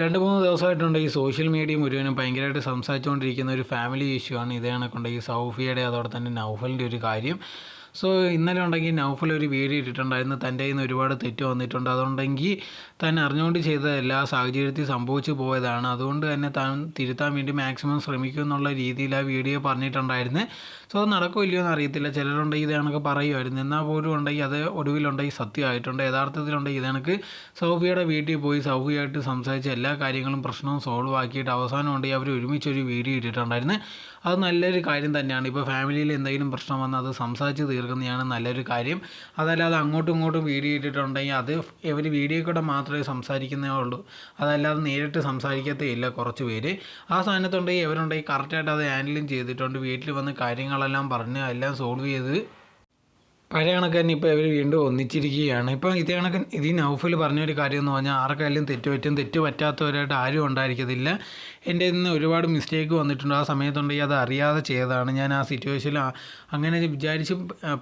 രണ്ട് മൂന്ന് ദിവസമായിട്ടുണ്ട് ഈ സോഷ്യൽ മീഡിയ മുഴുവനും ഭയങ്കരമായിട്ട് സംസാരിച്ചുകൊണ്ടിരിക്കുന്ന ഒരു ഫാമിലി ഇഷ്യൂ ആണ്. ഇതേ കണക്കുണ്ട് ഈ സൗഫിയുടെ അതോടെ തന്നെ നൗഫലിന്റെ ഒരു കാര്യം. സോ ഇന്നലെ ഉണ്ടെങ്കിൽ നൗഫൽ ഒരു വീഡിയോ ഇട്ടിട്ടുണ്ടായിരുന്നു. തന്റെ കയ്യിൽ നിന്ന് ഒരുപാട് തെറ്റ് വന്നിട്ടുണ്ട്. അതുകൊണ്ടെങ്കിൽ താൻ അറിഞ്ഞുകൊണ്ട് ചെയ്ത എല്ലാ സാഹചര്യത്തിൽ സംഭവിച്ചു പോയതാണ്. അതുകൊണ്ട് തന്നെ താൻ തിരുത്താൻ വേണ്ടി മാക്സിമം ശ്രമിക്കും എന്നുള്ള രീതിയിൽ ആ വീഡിയോ പറഞ്ഞിട്ടുണ്ടായിരുന്നു. സോ അത് നടക്കുമോ എന്ന് അറിയത്തില്ല. ചിലരുണ്ടെങ്കിൽ ഇത് കണക്ക് പറയുമായിരുന്നു. എന്നാൽ പോലും ഉണ്ടെങ്കിൽ അത് ഒടുവിലുണ്ടെങ്കിൽ സത്യമായിട്ടുണ്ട്. യഥാർത്ഥത്തിലുണ്ടെങ്കിൽ ഇത് കണക്ക് സൗഫിയുടെ വീട്ടിൽ പോയി സൗഫിയായിട്ട് സംസാരിച്ച് എല്ലാ കാര്യങ്ങളും പ്രശ്നവും സോൾവ് ആക്കിയിട്ട് അവസാനം ഉണ്ടെങ്കിൽ അവർ ഒരുമിച്ചൊരു വീഡിയോ ഇട്ടിട്ടുണ്ടായിരുന്നു. അത് നല്ലൊരു കാര്യം തന്നെയാണ്. ഇപ്പോൾ ഫാമിലിയിൽ എന്തെങ്കിലും പ്രശ്നം വന്നാൽ അത് സംസാരിച്ച് തീർക്കുന്നതാണ് നല്ലൊരു കാര്യം. അതല്ലാതെ അങ്ങോട്ടും ഇങ്ങോട്ടും വീഡിയോ ഇട്ടിട്ടുണ്ടെങ്കിൽ അത് ഇവർ വീഡിയോ കൂടെ മാത്രമേ സംസാരിക്കുന്നേ ഉള്ളൂ. അതല്ലാതെ നേരിട്ട് സംസാരിക്കത്തേ ഇല്ല കുറച്ച് പേര്. ആ സ്ഥാനത്തുണ്ടെങ്കിൽ ഇവരുണ്ടെങ്കിൽ കറക്റ്റായിട്ട് അത് ഹാൻഡിലും ചെയ്തിട്ടുണ്ട്. വീട്ടിൽ വന്ന് കാര്യങ്ങളെല്ലാം പറഞ്ഞ് എല്ലാം സോൾവ് ചെയ്ത് പഴയ കണക്ക് തന്നെ ഇപ്പോൾ ഇവർ വീണ്ടും ഒന്നിച്ചിരിക്കുകയാണ്. ഇപ്പം ഇതേ കണക്ക് ഇത് നൗഫിൽ പറഞ്ഞൊരു കാര്യം എന്ന് പറഞ്ഞാൽ ആർക്കായാലും തെറ്റ് പറ്റും തെറ്റ് പറ്റാത്തവരായിട്ട് ആരും ഉണ്ടായിരിക്കത്തില്ല. എന്റെ നിന്ന് ഒരുപാട് മിസ്റ്റേക്ക് വന്നിട്ടുണ്ട്. ആ സമയത്തുണ്ടെങ്കിൽ അത് അറിയാതെ ചെയ്തതാണ്. ഞാൻ ആ സിറ്റുവേഷനിൽ അങ്ങനെ വിചാരിച്ച്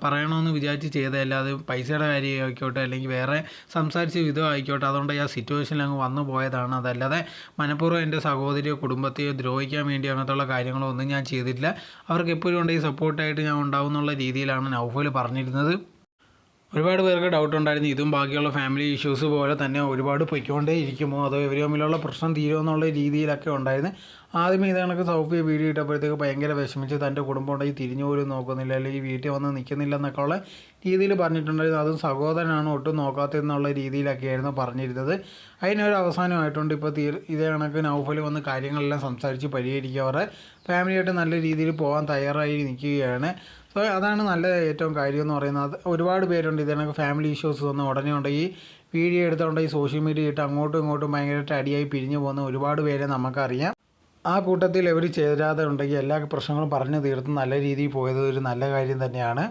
പറയണമെന്ന് വിചാരിച്ച് ചെയ്തതല്ല. അത് പൈസയുടെ കാര്യം ആയിക്കോട്ടെ അല്ലെങ്കിൽ വേറെ സംസാരിച്ച വിധം ആയിക്കോട്ടെ. അതുകൊണ്ട് ആ സിറ്റുവേഷനിൽ അങ്ങ് വന്നു പോയതാണ്. അതല്ലാതെ മനഃപൂർവം എന്റെ സഹോദരിയോ കുടുംബത്തെയോ ദ്രോഹിക്കാൻ വേണ്ടി അങ്ങനത്തുള്ള കാര്യങ്ങളോ ഒന്നും ഞാൻ ചെയ്തിട്ടില്ല. അവർക്ക് എപ്പോഴും ഉണ്ടെങ്കിൽ സപ്പോർട്ടായിട്ട് ഞാൻ ഉണ്ടാവും എന്നുള്ള രീതിയിലാണ് നൗഫൽ പറഞ്ഞിരുന്നത്. ഒരുപാട് പേർക്ക് ഡൗട്ട് ഉണ്ടായിരുന്നു. ഇതും ബാക്കിയുള്ള ഫാമിലി ഇഷ്യൂസ് പോലെ തന്നെ ഒരുപാട് പൊയ്ക്കൊണ്ടേ ഇരിക്കുമോ? അതോ ഇവർ തമ്മിലുള്ള പ്രശ്നം തീരുമോ എന്നുള്ള രീതിയിലൊക്കെ ഉണ്ടായിരുന്നു. ആദ്യമേ ഇത് കണക്ക് സൗഫിയ വീഡിയോ ഇട്ടപ്പോഴത്തേക്ക് ഭയങ്കര വിഷമിച്ച് തന്റെ കുടുംബം ഉണ്ടെങ്കിൽ തിരിഞ്ഞു പോലും നോക്കുന്നില്ല അല്ലെങ്കിൽ വീട്ടിൽ വന്ന് നിൽക്കുന്നില്ല എന്നൊക്കെ ഉള്ള രീതിയിൽ പറഞ്ഞിട്ടുണ്ടായിരുന്നു. അതും സഹോദരനാണ് ഒട്ടും നോക്കാത്തതെന്നുള്ള രീതിയിലൊക്കെയായിരുന്നു പറഞ്ഞിരുന്നത്. അതിനൊരു അവസാനമായിട്ടുണ്ട് ഇപ്പോൾ തീർ ഇതേ കണക്ക് നൗഫൽ വന്ന് കാര്യങ്ങളെല്ലാം സംസാരിച്ച് പരിഹരിക്കുക. അവരുടെ ഫാമിലിയായിട്ട് നല്ല രീതിയിൽ പോകാൻ തയ്യാറായി നിൽക്കുകയാണ്. സോ അതാണ് നല്ല ഏറ്റവും കാര്യം എന്ന് പറയുന്നത്. ഒരുപാട് പേരുണ്ട് ഇതിനൊക്കെ ഫാമിലി ഇഷ്യൂസ് വന്ന് ഉടനെ ഉണ്ടെങ്കിൽ വീഡിയോ എടുത്തുണ്ടെങ്കിൽ സോഷ്യൽ മീഡിയ ഇട്ട് അങ്ങോട്ടും ഇങ്ങോട്ടും ഭയങ്കരമായിട്ട് അടിയായി പിരിഞ്ഞു പോകുന്ന ഒരുപാട് പേരെ നമുക്കറിയാം. ആ കൂട്ടത്തിൽ ഇവർ ചേരാതെ ഉണ്ടെങ്കിൽ എല്ലാ പ്രശ്നങ്ങളും പറഞ്ഞു തീർത്ത് നല്ല രീതിയിൽ പോയത് ഒരു നല്ല കാര്യം തന്നെയാണ്.